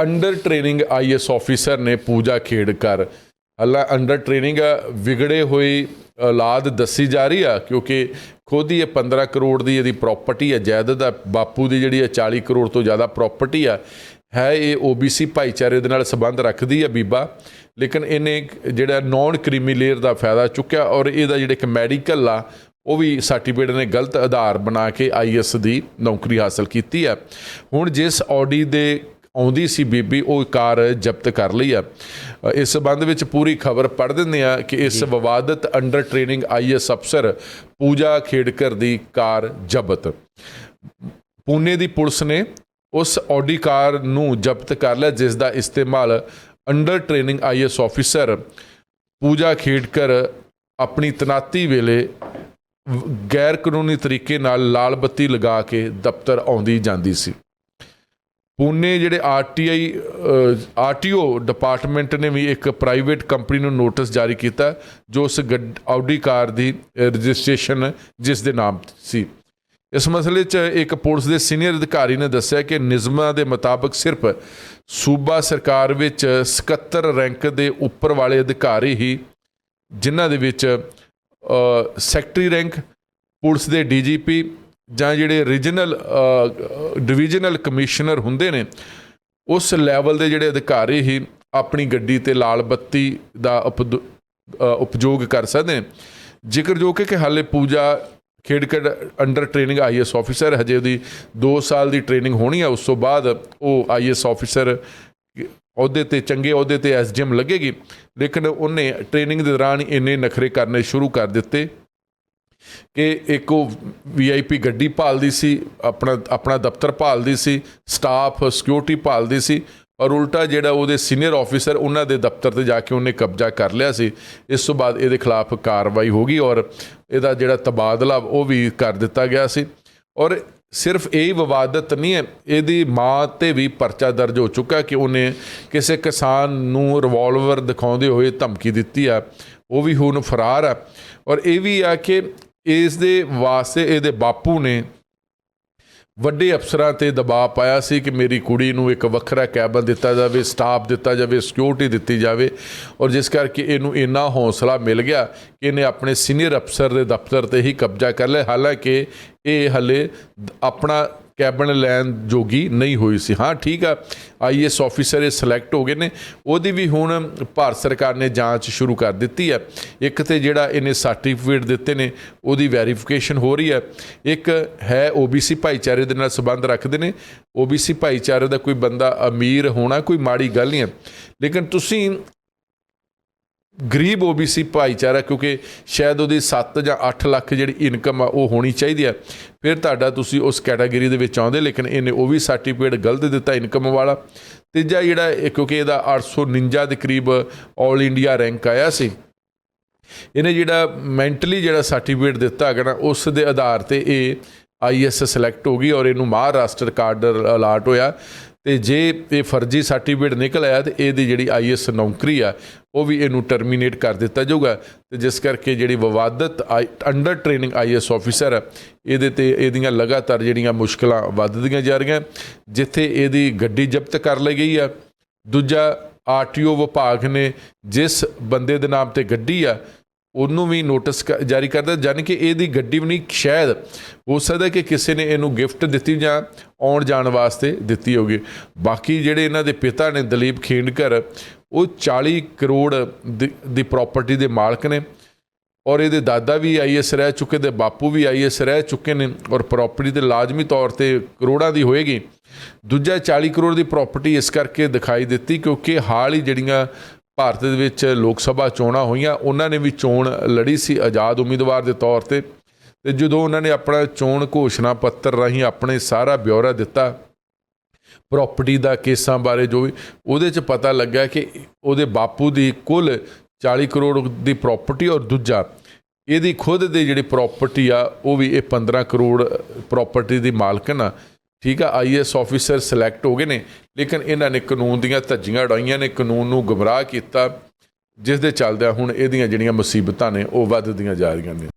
Under training IAS officer ਨੇ ਪੂਜਾ ਖੇੜਕਰ ਅੱਲਾ under training ਵਿਗੜੇ ਹੋਈ ਔਲਾਦ ਦੱਸੀ ਜਾ ਰਹੀ ਆ, ਕਿਉਂਕਿ ਖੁਦ ਹੀ ਇਹ 15 ਕਰੋੜ ਦੀ ਇਹਦੀ ਪ੍ਰਾਪਰਟੀ ਹੈ ਜਾਇਦਾਦ ਆ ਬਾਪੂ ਦੀ ਜਿਹੜੀ ਹੈ 40 ਕਰੋੜ ਤੋਂ ਜ਼ਿਆਦਾ ਪ੍ਰਾਪਰਟੀ ਆ, ਹੈ ਇਹ ਓਬੀਸੀ ਭਾਈਚਾਰੇ ਦੇ ਨਾਲ ਸੰਬੰਧ ਰੱਖਦੀ ਆ ਬੀਬਾ। ਲੇਕਿਨ ਇਹਨੇ ਜਿਹੜਾ ਨਾਨ ਕ੍ਰੀਮੀ ਲੇਅਰ ਦਾ ਫਾਇਦਾ ਚੁੱਕਿਆ ਔਰ ਇਹਦਾ ਜਿਹੜਾ ਇੱਕ ਮੈਡੀਕਲ ਆ, ਉਹ ਵੀ ਸਰਟੀਫਿਕੇਟ ਨੇ ਗਲਤ ਆਧਾਰ ਬਣਾ ਕੇ ਆਈਐਸ ਦੀ ਨੌਕਰੀ ਹਾਸਲ ਕੀਤੀ ਆ। ਹੁਣ ਜਿਸ ਆਡੀ ਦੇ ਆਉਂਦੀ ਸੀ ਬੀਬੀ ਉਹ ਕਾਰ ਜ਼ਬਤ ਕਰ ਲਈ ਆ। ਇਸ ਸੰਬੰਧ ਵਿੱਚ ਪੂਰੀ ਖਬਰ ਪੜ੍ਹ ਦਿੰਦੇ ਆ ਕਿ ਇਸ ਵਿਵਾਦਤ ਅੰਡਰ ਟ੍ਰੇਨਿੰਗ ਆਈਐਸ ਅਫਸਰ ਪੂਜਾ ਖੇੜਕਰ ਦੀ ਕਾਰ ਜ਼ਬਤ। ਪੂਨੇ ਦੀ ਪੁਲਿਸ ਨੇ ਉਸ ਆਡੀ ਕਾਰ ਨੂੰ ਜ਼ਬਤ ਕਰ ਲਿਆ ਜਿਸ ਦਾ ਇਸਤੇਮਾਲ under training IAS officer Pooja Khedkar ਆਪਣੀ ਤਨਾਤੀ ਵੇਲੇ ਗੈਰ ਕਾਨੂੰਨੀ ਤਰੀਕੇ ਨਾਲ ਲਾਲ ਬੱਤੀ ਲਗਾ ਕੇ ਦਫ਼ਤਰ ਆਉਂਦੀ ਜਾਂਦੀ ਸੀ। ਪੂਨੇ ਜਿਹੜੇ ਆਰਟੀਆਈ ਆਰਟੀਓ ਡਿਪਾਰਟਮੈਂਟ ਨੇ ਵੀ ਇੱਕ ਪ੍ਰਾਈਵੇਟ ਕੰਪਨੀ ਨੂੰ ਨੋਟਿਸ ਜਾਰੀ ਕੀਤਾ ਜੋ ਉਸ ਗੱਡ- ਆਡੀ ਕਾਰ ਦੀ ਰਜਿਸਟ੍ਰੇਸ਼ਨ ਜਿਸ ਦੇ ਨਾਮ ਸੀ। ਇਸ ਮਸਲੇ 'ਚ ਇੱਕ ਪੁਲਿਸ ਦੇ ਸੀਨੀਅਰ ਅਧਿਕਾਰੀ ਨੇ ਦੱਸਿਆ ਕਿ ਨਿਯਮਾਂ ਦੇ ਮੁਤਾਬਕ ਸਿਰਫ ਸੂਬਾ ਸਰਕਾਰ ਵਿੱਚ 77 ਰੈਂਕ ਦੇ ਉੱਪਰ ਵਾਲੇ ਅਧਿਕਾਰੀ ਹੀ, ਜਿਨ੍ਹਾਂ ਦੇ ਵਿੱਚ ਸੈਕਟਰੀ ਰੈਂਕ, ਪੁਲਿਸ ਦੇ ਡੀਜੀਪੀ ਜਾਂ ਜਿਹੜੇ ਰੀਜਨਲ ਡਿਵੀਜ਼ਨਲ ਕਮਿਸ਼ਨਰ ਹੁੰਦੇ ਨੇ, ਉਸ ਲੈਵਲ ਦੇ ਜਿਹੜੇ ਅਧਿਕਾਰੀ ਹੀ ਆਪਣੀ ਗੱਡੀ ਤੇ ਲਾਲ ਬੱਤੀ ਦਾ ਉਪਦ- ਉਪਯੋਗ ਕਰ ਸਕਦੇ ਨੇ। ਜ਼ਿਕਰਯੋਗ ਹੈ ਕਿ ਹਾਲੇ Pooja Khedkar under training IAS officer ਹਜੇ ਉਹਦੀ 2 ਸਾਲ ਦੀ ਟ੍ਰੇਨਿੰਗ ਹੋਣੀ ਹੈ ਉਸ ਤੋਂ ਬਾਅਦ ਉਹ ਆਈਐਸ ਆਫੀਸਰ ਅਹੁਦੇ ਤੇ, ਚੰਗੇ ਅਹੁਦੇ ਤੇ ਐਸਡੀਐਮ ਲੱਗੇਗੀ। ਲੇਕਿਨ ਉਹਨੇ ਟ੍ਰੇਨਿੰਗ ਦੇ ਦੌਰਾਨ ਇੰਨੇ ਨਖਰੇ ਕਰਨੇ ਸ਼ੁਰੂ ਕਰ ਦਿੱਤੇ। ਕਿ ਇੱਕ ਉਹ ਵੀਆਈਪੀ ਗੱਡੀ ਭਾਲਦੀ ਸੀ, ਆਪਣਾ ਆਪਣਾ ਦਫ਼ਤਰ ਭਾਲਦੀ ਸੀ ਸਟਾਫ ਸਿਕਿਉਰਿਟੀ ਭਾਲਦੀ ਸੀ, ਔਰ ਉਲਟਾ ਜਿਹੜਾ ਉਹਦੇ ਸੀਨੀਅਰ ਆਫੀਸਰ ਉਹਨਾਂ ਦੇ ਦਫ਼ਤਰ ਤੇ ਜਾ ਕੇ ਉਹਨੇ ਕਬਜ਼ਾ ਕਰ ਲਿਆ ਸੀ। ਇਸ ਤੋਂ ਬਾਅਦ ਇਹਦੇ ਖਿਲਾਫ ਕਾਰਵਾਈ ਹੋ ਗਈ ਔਰ ਇਹਦਾ ਜਿਹੜਾ ਤਬਾਦਲਾ, ਉਹ ਵੀ ਕਰ ਦਿੱਤਾ ਗਿਆ ਸੀ। ਔਰ ਸਿਰਫ ਇਹ ਵਿਵਾਦਤ ਨਹੀਂ ਹੈ, ਇਹਦੀ ਮਾਂ ਤੇ ਵੀ ਪਰਚਾ ਦਰਜ ਹੋ ਚੁੱਕਾ ਕਿ ਉਹਨੇ ਕਿਸੇ ਕਿਸਾਨ ਨੂੰ ਰਿਵਾਲਵਰ ਦਿਖਾਉਂਦੇ ਹੋਏ ਧਮਕੀ ਦਿੱਤੀ ਆ ਉਹ ਵੀ ਹੁਣ ਫਰਾਰ ਆ ਔਰ ਇਹ ਵੀ ਆ ਕਿ ਇਸ ਦੇ ਵਾਸਤੇ ਇਹਦੇ ਬਾਪੂ ਨੇ ਵੱਡੇ ਅਫਸਰਾਂ ਤੇ ਦਬਾਅ ਪਾਇਆ ਸੀ ਕਿ ਮੇਰੀ ਕੁੜੀ ਨੂੰ ਇੱਕ ਵੱਖਰਾ ਕੈਬਨ ਦਿੱਤਾ ਜਾਵੇ, ਸਟਾਫ ਦਿੱਤਾ ਜਾਵੇ ਸਿਕਿਉਰਿਟੀ ਦਿੱਤੀ ਜਾਵੇ ਔਰ ਜਿਸ ਕਰਕੇ ਇਹਨੂੰ ਇੰਨਾ ਹੌਸਲਾ ਮਿਲ ਗਿਆ ਕਿ ਇਹਨੇ ਆਪਣੇ ਸੀਨੀਅਰ ਅਫਸਰ ਦੇ ਦਫ਼ਤਰ ਤੇ ਹੀ ਕਬਜ਼ਾ ਕਰ ਲਿਆ। ਹਾਲਾਂਕਿ ਇਹ ਹਲੇ ਆਪਣਾ ਕੈਬਨ ਲੈਣ ਜੋਗੀ ਨਹੀਂ ਹੋਈ ਸੀ। ਹਾਂ, ਠੀਕ ਆ। ਆਈਐਸ ਆਫੀਸਰ ਇਹ ਸਿਲੈਕਟ ਹੋ ਗਏ ਨੇ। ਉਹਦੀ ਵੀ ਹੁਣ ਭਾਰਤ ਸਰਕਾਰ ਨੇ ਜਾਂਚ ਸ਼ੁਰੂ ਕਰ ਦਿੱਤੀ ਹੈ। ਇੱਕ ਤੇ ਜਿਹੜਾ ਇਹਨੇ ਸਰਟੀਫਿਕੇਟ ਦਿੱਤੇ ਨੇ, ਉਹਦੀ ਵੈਰੀਫਿਕੇਸ਼ਨ ਹੋ ਰਹੀ ਹੈ। ਇੱਕ ਹੈ ਓਬੀਸੀ ਭਾਈਚਾਰੇ ਦੇ ਨਾਲ ਸੰਬੰਧ ਰੱਖਦੇ ਨੇ। ਓਬੀਸੀ ਭਾਈਚਾਰੇ ਦਾ ਕੋਈ ਬੰਦਾ ਅਮੀਰ ਹੋਣਾ ਕੋਈ ਮਾੜੀ ਗੱਲ ਨਹੀਂ ਹੈ। ਲੇਕਿਨ ਤੁਸੀਂ ਗਰੀਬ ਓਬੀਸੀ ਭਾਈਚਾਰਾ, ਕਿਉਂਕਿ ਸ਼ਾਇਦ ਉਹਦੀ 7 ਜਾਂ 8 ਲੱਖ ਜਿਹੜੀ ਇਨਕਮ ਆ, ਉਹ ਹੋਣੀ ਚਾਹੀਦੀ ਆ। ਫਿਰ ਤੁਹਾਡਾ ਤੁਸੀਂ ਉਸ ਕੈਟਾਗਰੀ ਦੇ ਵਿੱਚ ਆਉਂਦੇ, ਲੇਕਿਨ ਇਹਨੇ ਉਹ ਵੀ ਸਰਟੀਫਿਕੇਟ ਗਲਤ ਦਿੱਤਾ ਇਨਕਮ ਵਾਲਾ। ਤੀਜਾ ਜਿਹੜਾ ਇਹ ਕਿਉਂਕਿ ਇਹਦਾ 849 ਦੇ ਕਰੀਬ 올 ਇੰਡੀਆ ਰੈਂਕ ਆਇਆ ਸੀ। ਇਹਨੇ ਜਿਹੜਾ ਮੈਂਟਲੀ ਜਿਹੜਾ ਸਰਟੀਫਿਕੇਟ ਦਿੱਤਾ ਹੈਗਾ ਨਾ, ਉਸ ਦੇ ਆਧਾਰ ਤੇ ਇਹ ਆਈਐਸ ਸਿਲੈਕਟ ਹੋ ਗਈ ਔਰ ਇਹਨੂੰ ਮਹਾਰਾਸ਼ਟਰ ਕਾਰਡ ਅਲਾਟ ਹੋਇਆ। ਤੇ ਜੇ ਇਹ ਫਰਜ਼ੀ ਸਰਟੀਫਿਕੇਟ ਨਿਕਲ ਆਇਆ ਤੇ ਇਹਦੀ ਜਿਹੜੀ ਆਈਐਸ ਨੌਕਰੀ ਆ, ਉਹ ਵੀ ਇਹਨੂੰ ਟਰਮੀਨੇਟ ਕਰ ਦਿੱਤਾ ਜਾਊਗਾ। ਤੇ ਜਿਸ ਕਰਕੇ ਜਿਹੜੀ ਵਿਵਾਦਤ ਅੰਡਰ ਟ੍ਰੇਨਿੰਗ ਆਈਐਸ ਆਫੀਸਰ ਆ, ਇਹਦੇ ਤੇ ਇਹਦੀਆਂ ਲਗਾਤਾਰ ਜਿਹੜੀਆਂ ਮੁਸ਼ਕਲਾਂ ਵੱਧਦੀਆਂ ਜਾ ਰਹੀਆਂ। ਜਿੱਥੇ ਇਹਦੀ ਗੱਡੀ ਜ਼ਬਤ ਕਰ ਲਈ ਗਈ ਆ, ਦੂਜਾ ਆਰਟੀਓ ਵਿਭਾਗ ਨੇ ਜਿਸ ਬੰਦੇ ਦੇ ਨਾਮ ਤੇ ਗੱਡੀ ਆ ਉਹਨੂੰ ਵੀ ਨੋਟਿਸ ਕ- ਜਾਰੀ ਕਰਦਾ ਜਾਨੀ ਕਿ ਇਹਦੀ ਗੱਡੀ ਵੀ ਨਹੀਂ, ਸ਼ਾਇਦ ਹੋ ਸਕਦਾ ਕਿ ਕਿਸੇ ਨੇ ਇਹਨੂੰ ਗਿਫਟ ਦਿੱਤੀ ਜਾਂ ਆਉਣ ਜਾਣ ਵਾਸਤੇ ਦਿੱਤੀ ਹੋਗੀ ਬਾਕੀ ਜਿਹੜੇ ਇਹਨਾਂ ਦੇ ਪਿਤਾ ਨੇ, ਦਲੀਪ ਖੇਂਡਕਰ, ਉਹ 40 ਕਰੋੜ ਦੀ- ਦੀ ਪ੍ਰਾਪਰਟੀ ਦੇ ਮਾਲਕ ਨੇ ਔਰ ਇਹਦੇ ਦਾਦਾ ਵੀ ਆਈਐਸ ਰਹਿ ਚੁੱਕੇ ਤੇ ਬਾਪੂ ਵੀ ਆਈਐਸ ਰਹਿ ਚੁੱਕੇ ਨੇ ਔਰ ਪ੍ਰਾਪਰਟੀ ਤੇ ਲਾਜ਼ਮੀ ਤੌਰ ਤੇ ਕਰੋੜਾਂ ਦੀ ਹੋਏਗੀ। ਦੂਜਾ 40 ਕਰੋੜ ਦੀ ਪ੍ਰਾਪਰਟੀ ਇਸ ਕਰਕੇ ਦਿਖਾਈ ਦਿੱਤੀ ਕਿਉਂਕਿ ਹਾਲ ਹੀ ਜਿਹੜੀਆਂ ਭਾਰਤ ਦੇ ਵਿੱਚ ਲੋਕ ਸਭਾ ਚੋਣਾਂ ਹੋਈਆਂ, ਉਹਨਾਂ ਨੇ ਵੀ ਚੋਣ ਲੜੀ ਸੀ ਆਜ਼ਾਦ ਉਮੀਦਵਾਰ ਦੇ ਤੌਰ ਤੇ। ਤੇ ਜਦੋਂ ਉਹਨਾਂ ਨੇ ਆਪਣਾ ਚੋਣ ਘੋਸ਼ਣਾ ਪੱਤਰ ਰਾਹੀਂ ਆਪਣੇ ਸਾਰਾ ਬਿਊਰਾ ਦਿੱਤਾ, ਪ੍ਰਾਪਰਟੀ ਦਾ ਕੇਸਾਂ ਬਾਰੇ ਜੋ ਵੀ, ਉਹਦੇ ਚ ਪਤਾ ਲੱਗਾ ਕਿ ਉਹਦੇ ਬਾਪੂ ਦੀ ਕੁੱਲ 40 ਕਰੋੜ ਦੀ ਪ੍ਰਾਪਰਟੀ ਔਰ ਦੂਜਾ ਇਹਦੀ ਖੁਦ ਦੀ ਜਿਹੜੀ ਪ੍ਰਾਪਰਟੀ ਆ, ਉਹ ਵੀ ਇਹ 15 ਕਰੋੜ ਪ੍ਰਾਪਰਟੀ ਦੀ ਮਾਲਕਨ ਆ। ਠੀਕ ਆ ਆਈਐਸ ਆਫੀਸਰ ਸਿਲੈਕਟ ਹੋ ਗਏ ਨੇ, ਲੇਕਿਨ ਇਹਨਾਂ ਨੇ ਕਾਨੂੰਨ ਦੀਆਂ ਧੱਜੀਆਂ ਉਡਾਈਆਂ ਨੇ, ਕਾਨੂੰਨ ਨੂੰ ਗੁੰਮਰਾਹ ਕੀਤਾ ਜਿਸ ਦੇ ਚੱਲਦਿਆਂ ਹੁਣ ਇਹਦੀਆਂ ਜਿਹੜੀਆਂ ਮੁਸੀਬਤਾਂ ਨੇ, ਉਹ ਵੱਧਦੀਆਂ ਜਾ ਰਹੀਆਂ ਨੇ।